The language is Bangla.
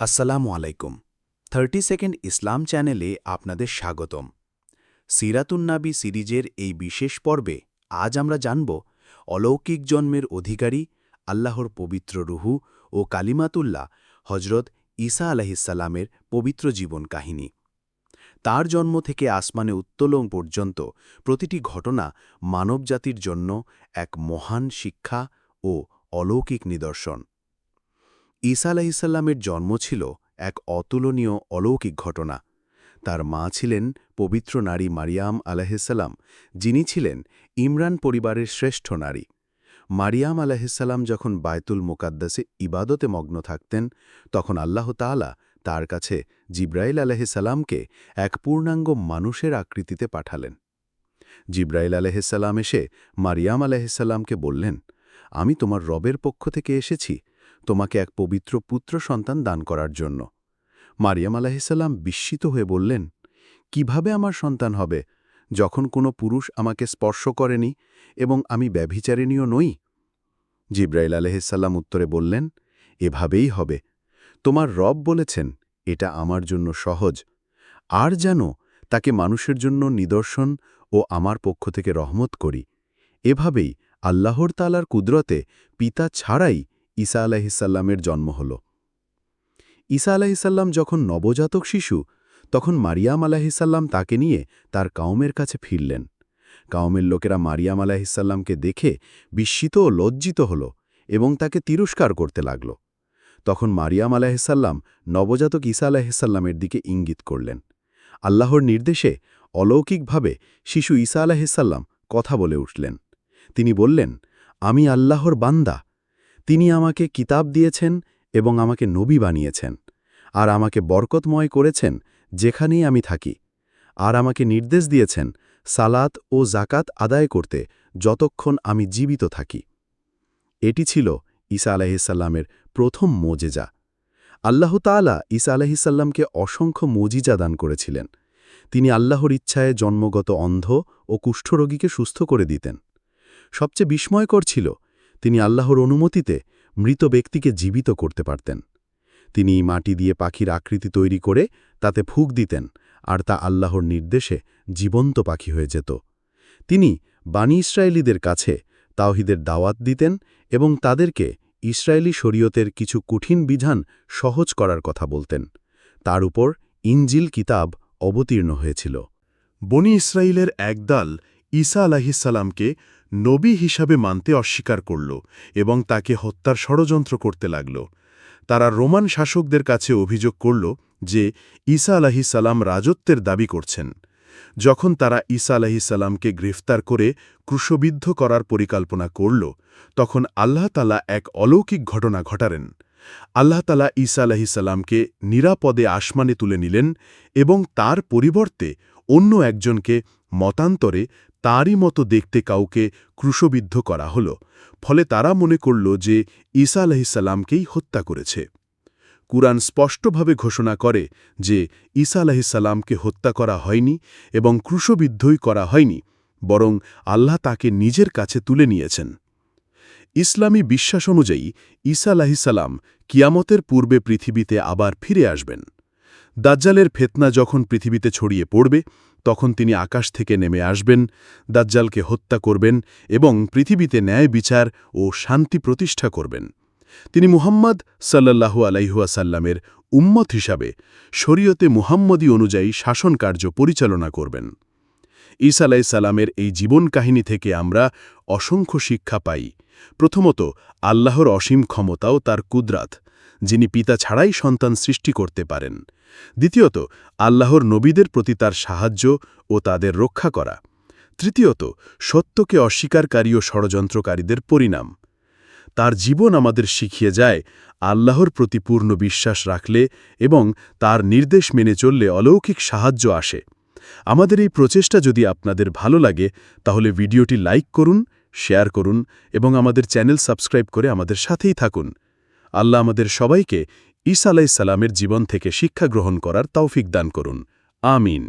আসসালামু আলাইকুম। থার্টি সেকেন্ড ইসলাম চ্যানেলে আপনাদের স্বাগতম। সিরাতুন্নাবি সিরিজের এই বিশেষ পর্বে আজ আমরা জানব অলৌকিক জন্মের অধিকারী, আল্লাহর পবিত্র রুহু ও কালিমাতুল্লাহ হজরত ঈসা আলাহিসাল্লামের পবিত্র জীবন কাহিনী। তার জন্ম থেকে আসমানে উত্তোলন পর্যন্ত প্রতিটি ঘটনা মানবজাতির জন্য এক মহান শিক্ষা ও অলৌকিক নিদর্শন। ঈসা আলাহিসাল্লামের জন্ম ছিল এক অতুলনীয় অলৌকিক ঘটনা। তার মা ছিলেন পবিত্র নারী মারিয়াম আলাহিসাল্লাম যিনি ছিলেন ইমরান পরিবারের শ্রেষ্ঠ নারী। মারিয়াম আলাহিসাল্লাম যখন বায়তুল মোকাদ্দাসে ইবাদতে মগ্ন থাকতেন, তখন আল্লাহ তাআলা তার কাছে জিব্রাইল আলাহিসাল্লামকে এক পূর্ণাঙ্গ মানুষের আকৃতিতে পাঠালেন। জিব্রাইল আলাহিসাল্লাম এসে মারিয়াম আলাহিসাল্লামকে বললেন, আমি তোমার রবের পক্ষ থেকে এসেছি তোমাকে এক পবিত্র পুত্র সন্তান দান করার জন্য। মারিয়াম আলাহিসাল্লাম বিস্মিত হয়ে বললেন, কীভাবে আমার সন্তান হবে? যখন কোনো পুরুষ আমাকে স্পর্শ করেনি এবং আমি ব্যভিচারিণীয় নই? জিব্রাইল আলহিসাল্লাম উত্তরে বললেন, এভাবেই হবে। তোমার রব বলেছেন, এটা আমার জন্য সহজ। আর যেন তাকে মানুষের জন্য নিদর্শন ও আমার পক্ষ থেকে রহমত করি। এভাবেই আল্লাহর তালার কুদরতে পিতা ছাড়াই ঈসা আলাহিসাল্লামের জন্ম হল। ঈসা আলাহিসাল্লাম যখন নবজাতক শিশু, তখন মারিয়াম আলাহিসাল্লাম তাকে নিয়ে তার কাউমের কাছে ফিরলেন। কাউমের লোকেরা মারিয়াম আলাহিসাল্লামকে দেখে বিস্মিত ও লজ্জিত হল এবং তাকে তিরস্কার করতে লাগল। তখন মারিয়াম আলাহিসাল্লাম নবজাতক ঈসা আলাহিসাল্লামের দিকে ইঙ্গিত করলেন। আল্লাহর নির্দেশে অলৌকিকভাবে শিশু ঈসা আলাহিসাল্লাম কথা বলে উঠলেন। তিনি বললেন, আমি আল্লাহর বান্দা তিনি আমাকে কিতাব দিয়েছেন এবং আমাকে নবী বানিয়েছেন, আর আমাকে বরকতময় করেছেন যেখানেই আমি থাকি, আর আমাকে নির্দেশ দিয়েছেন সালাত ও জাকাত আদায় করতে যতক্ষণ আমি জীবিত থাকি। এটি ছিল ঈসা আলাহিসাল্লামের প্রথম মোজেজা। আল্লাহ তালা ঈসা আলাহিসাল্লামকে অসংখ্য মজিজা দান করেছিলেন। তিনি আল্লাহর ইচ্ছায় জন্মগত অন্ধ ও কুষ্ঠরোগীকে সুস্থ করে দিতেন। সবচেয়ে বিস্ময়কর ছিল তিনি আল্লাহর অনুমতিতে মৃত ব্যক্তিকে জীবিত করতে পারতেন। তিনি মাটি দিয়ে পাখির আকৃতি তৈরি করে তাতে ফুক দিতেন আর তা আল্লাহর নির্দেশে জীবন্ত পাখি হয়ে যেত। তিনি বানি ইসরায়েলিদের কাছে তাওহিদের দাওয়াত দিতেন এবং তাদেরকে ইসরায়েলি শরীয়তের কিছু কঠিন বিধান সহজ করার কথা বলতেন। তার উপর ইঞ্জিল কিতাব অবতীর্ণ হয়েছিল। বনি ইসরায়েলের একদল ঈসা আলাহিসাল্লামকে নবী হিসাবে মানতে অস্বীকার করল এবং তাকে হত্যার ষড়যন্ত্র করতে লাগল। তারা রোমান শাসকদের কাছে অভিযোগ করল যে ঈসা আলাহিসাল্লাম রাজত্বের দাবি করছেন। যখন তারা ঈসা আলাহিসাল্লামকে গ্রেফতার করে ক্রুশবিদ্ধ করার পরিকল্পনা করল, তখন আল্লাহ তালা এক অলৌকিক ঘটনা ঘটারেন আল্লাহ তালা ঈসা আলাহিসাল্লামকে নিরাপদে আসমানে তুলে নিলেন এবং তার পরিবর্তে অন্য একজনকে মতান্তরে তারই মতো দেখতে কাউকে ক্রুশবিদ্ধ করা হল, ফলে তারা মনে করল যে ঈসা আলাহিসাল্লামকেই হত্যা করেছে। কুরআন স্পষ্টভাবে ঘোষণা করে যে ঈসা আলাহিসাল্লামকে হত্যা করা হয়নি এবং ক্রুশবিদ্ধই করা হয়নি, বরং আল্লাহ তাকে নিজের কাছে তুলে নিয়েছেন। ইসলামী বিশ্বাস অনুযায়ী ঈসা আলাহিসাল্লাম কিয়ামতের পূর্বে পৃথিবীতে আবার ফিরে আসবেন। দাজ্জালের ফেতনা যখন পৃথিবীতে ছড়িয়ে পড়বে, তখন তিনি আকাশ থেকে নেমে আসবেন, দাজ্জালকে হত্যা করবেন এবং পৃথিবীতে ন্যায় বিচার ও শান্তি প্রতিষ্ঠা করবেন। তিনি মুহাম্মদ সাল্লাহু আলাইহুয়াসাল্লামের উম্মত হিসাবে শরীয়তে মুহাম্মদী অনুযায়ী শাসনকার্য পরিচালনা করবেন। ঈসা আলাইসাল্লামের এই জীবন কাহিনী থেকে আমরা অসংখ্য শিক্ষা পাই। প্রথমত, আল্লাহর অসীম ক্ষমতাও তার কুদরাত। যিনি পিতা ছাড়াই সন্তান সৃষ্টি করতে পারেন। দ্বিতীয়ত, আল্লাহর নবীদের প্রতি তার সাহায্য ও তাদের রক্ষা করা। তৃতীয়ত, সত্যকে অস্বীকারী ও ষড়যন্ত্রকারীদের পরিণাম। তার জীবন আমাদের শিখিয়ে যায় আল্লাহর প্রতি পূর্ণ বিশ্বাস রাখলে এবং তার নির্দেশ মেনে চললে অলৌকিক সাহায্য আসে। আমাদের এই প্রচেষ্টা যদি আপনাদের ভালো লাগে, তাহলে ভিডিওটি লাইক করুন, শেয়ার করুন এবং আমাদের চ্যানেল সাবস্ক্রাইব করে আমাদের সাথেই থাকুন। আল্লাহ আমাদের সবাইকে ঈসা আলাইসাল্লামের জীবন থেকে শিক্ষা গ্রহণ করার তৌফিক দান করুন। আমিন।